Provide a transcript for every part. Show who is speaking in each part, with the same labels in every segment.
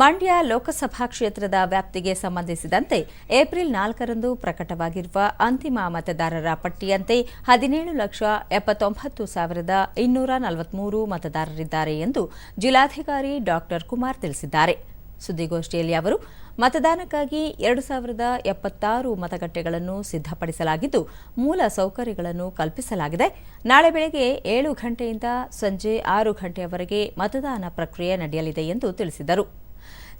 Speaker 1: ಮಂಡ್ಯ ಲೋಕಸಭಾ ಕ್ಷೇತ್ರದ ವ್ಯಾಪ್ತಿಗೆ ಸಂಬಂಧಿಸಿದಂತೆ ಏಪ್ರಿಲ್ ನಾಲ್ಕರಂದು ಪ್ರಕಟವಾಗಿರುವ ಅಂತಿಮ ಮತದಾರರ ಪಟ್ಟಿಯಂತೆ ಹದಿನೇಳು ಲಕ್ಷ ಎಪ್ಪತ್ತೊಂಬತ್ತು ಸಾವಿರದ ಇನ್ನೂರ ನಲವತ್ಮೂರು ಮತದಾರರಿದ್ದಾರೆ ಎಂದು ಜಿಲ್ಲಾಧಿಕಾರಿ ಡಾ ಕುಮಾರ್ ತಿಳಿಸಿದ್ದಾರೆ. ಸುದ್ದಿಗೋಷ್ಠಿಯಲ್ಲಿ ಅವರು, ಮತದಾನಕ್ಕಾಗಿ ಎರಡು ಸಾವಿರದ ಎಪ್ಪತ್ತಾರು ಮತಗಟ್ಟೆಗಳನ್ನು ಸಿದ್ಧಪಡಿಸಲಾಗಿದ್ದು, ಮೂಲ ಸೌಕರ್ಯಗಳನ್ನು ಕಲ್ಪಿಸಲಾಗಿದೆ. ನಾಳೆ ಬೆಳಗ್ಗೆ ಏಳು ಗಂಟೆಯಿಂದ ಸಂಜೆ ಆರು ಗಂಟೆಯವರೆಗೆ ಮತದಾನ ಪ್ರಕ್ರಿಯೆ ನಡೆಯಲಿದೆ ಎಂದು ತಿಳಿಸಿದರು.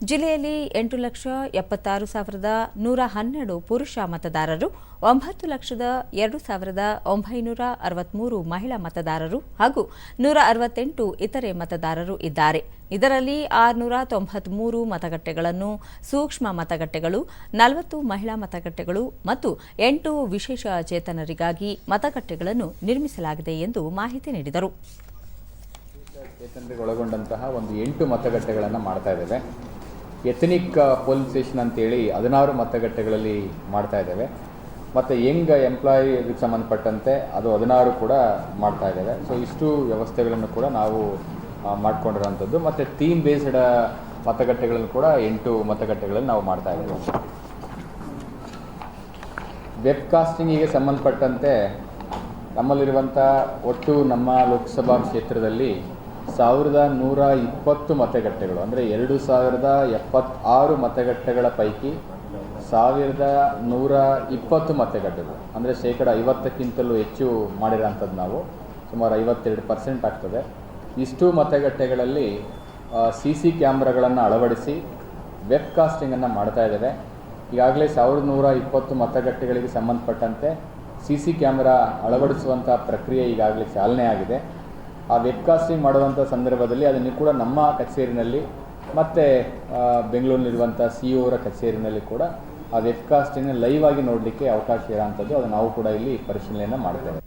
Speaker 1: ಜಿಲ್ಲೆಯಲ್ಲಿ ಎಂಟು ಲಕ್ಷ ಎಪ್ಪತ್ತಾರು ಸಾವಿರದ ನೂರ ಹನ್ನೆರಡು ಪುರುಷ ಮತದಾರರು, ಒಂಬತ್ತು ಲಕ್ಷದ ಎರಡು ಸಾವಿರದ ಒಂಬೈನೂರ ಅರವತ್ಮೂರು ಮಹಿಳಾ ಮತದಾರರು ಹಾಗೂ ನೂರ ಅರವತ್ತೆಂಟು ಇತರೆ ಮತದಾರರು ಇದ್ದಾರೆ. ಇದರಲ್ಲಿ ಆರುನೂರ ತೊಂಬತ್ಮೂರು ಮತಗಟ್ಟೆಗಳನ್ನು, ಸೂಕ್ಷ್ಮ ಮತಗಟ್ಟೆಗಳು, ನಲವತ್ತು ಮಹಿಳಾ ಮತಗಟ್ಟೆಗಳು ಮತ್ತು ಎಂಟು ವಿಶೇಷ ಚೇತನರಿಗಾಗಿ ಮತಗಟ್ಟೆಗಳನ್ನು ನಿರ್ಮಿಸಲಾಗಿದೆ ಎಂದು ಮಾಹಿತಿ ನೀಡಿದರು.
Speaker 2: ಚೇತನರಿಗೆ ಒಳಗೊಂಡಂತಹ ಒಂದು ಎಂಟು ಮತಗಟ್ಟೆಗಳನ್ನು ಮಾಡ್ತಾ ಇದ್ದೇವೆ. ಎಥನಿಕ್ ಪೊಲೀಸ್ ಸ್ಟೇಷನ್ ಅಂತೇಳಿ ಹದಿನಾರು ಮತಗಟ್ಟೆಗಳಲ್ಲಿ ಮಾಡ್ತಾ ಇದ್ದೇವೆ. ಮತ್ತು ಯಂಗ್ ಎಂಪ್ಲಾಯಿಗೆ ಸಂಬಂಧಪಟ್ಟಂತೆ ಅದು ಹದಿನಾರು ಕೂಡ ಮಾಡ್ತಾ ಇದ್ದೇವೆ. ಸೊ ಇಷ್ಟು ವ್ಯವಸ್ಥೆಗಳನ್ನು ಕೂಡ ನಾವು ಮಾಡಿಕೊಂಡಿರೋಂಥದ್ದು ಮತ್ತು ಥೀಮ್ ಬೇಸ್ಡ್ ಮತಗಟ್ಟೆಗಳನ್ನು ಕೂಡ ಎಂಟು ಮತಗಟ್ಟೆಗಳಲ್ಲಿ ನಾವು ಮಾಡ್ತಾ ಇದ್ದೇವೆ. ವೆಬ್ ಕಾಸ್ಟಿಂಗಿಗೆ ಸಂಬಂಧಪಟ್ಟಂತೆ ನಮ್ಮಲ್ಲಿರುವಂಥ ಒಟ್ಟು ನಮ್ಮ ಲೋಕಸಭಾ ಕ್ಷೇತ್ರದಲ್ಲಿ ಸಾವಿರದ ನೂರ ಇಪ್ಪತ್ತು ಮತಗಟ್ಟೆಗಳು, ಅಂದರೆ ಎರಡು ಸಾವಿರದ ಎಪ್ಪತ್ತಾರು ಮತಗಟ್ಟೆಗಳ ಪೈಕಿ ಸಾವಿರದ ನೂರ ಇಪ್ಪತ್ತು ಮತಗಟ್ಟೆಗಳು, ಅಂದರೆ ಶೇಕಡ ಐವತ್ತಕ್ಕಿಂತಲೂ ಹೆಚ್ಚು ಮಾಡಿರೋಂಥದ್ದು ನಾವು. ಸುಮಾರು ಐವತ್ತೆರಡು ಪರ್ಸೆಂಟ್ ಆಗ್ತದೆ. ಇಷ್ಟು ಮತಗಟ್ಟೆಗಳಲ್ಲಿ ಸಿ ಸಿ ಕ್ಯಾಮ್ರಾಗಳನ್ನು ಅಳವಡಿಸಿ ವೆಬ್ ಕಾಸ್ಟಿಂಗನ್ನು ಮಾಡ್ತಾ ಇದ್ದಾರೆ ಈಗಾಗಲೇ ಸಾವಿರದ ನೂರ ಇಪ್ಪತ್ತು ಮತಗಟ್ಟೆಗಳಿಗೆ ಸಂಬಂಧಪಟ್ಟಂತೆ ಸಿ ಸಿ ಕ್ಯಾಮ್ರಾ ಅಳವಡಿಸುವಂಥ ಪ್ರಕ್ರಿಯೆ ಈಗಾಗಲೇ ಚಾಲನೆ ಆಗಿದೆ ಆ ವೆಬ್ ಕಾಸ್ಟಿಂಗ್ ಮಾಡುವಂಥ ಸಂದರ್ಭದಲ್ಲಿ ಅದನ್ನು ಕೂಡ ನಮ್ಮ ಕಚೇರಿನಲ್ಲಿ ಮತ್ತು ಬೆಂಗಳೂರಿನಲ್ಲಿರುವಂಥ ಸಿ ಓರ ಕಚೇರಿನಲ್ಲಿ ಕೂಡ ಆ ವೆಬ್ ಕಾಸ್ಟಿಂಗ್ನ ಲೈವ್ ಆಗಿ ನೋಡಲಿಕ್ಕೆ ಅವಕಾಶ ಇರೋಂಥದ್ದು ಅದು ನಾವು ಕೂಡ ಇಲ್ಲಿ ಪರಿಶೀಲನೆಯನ್ನು ಮಾಡ್ತೇವೆ.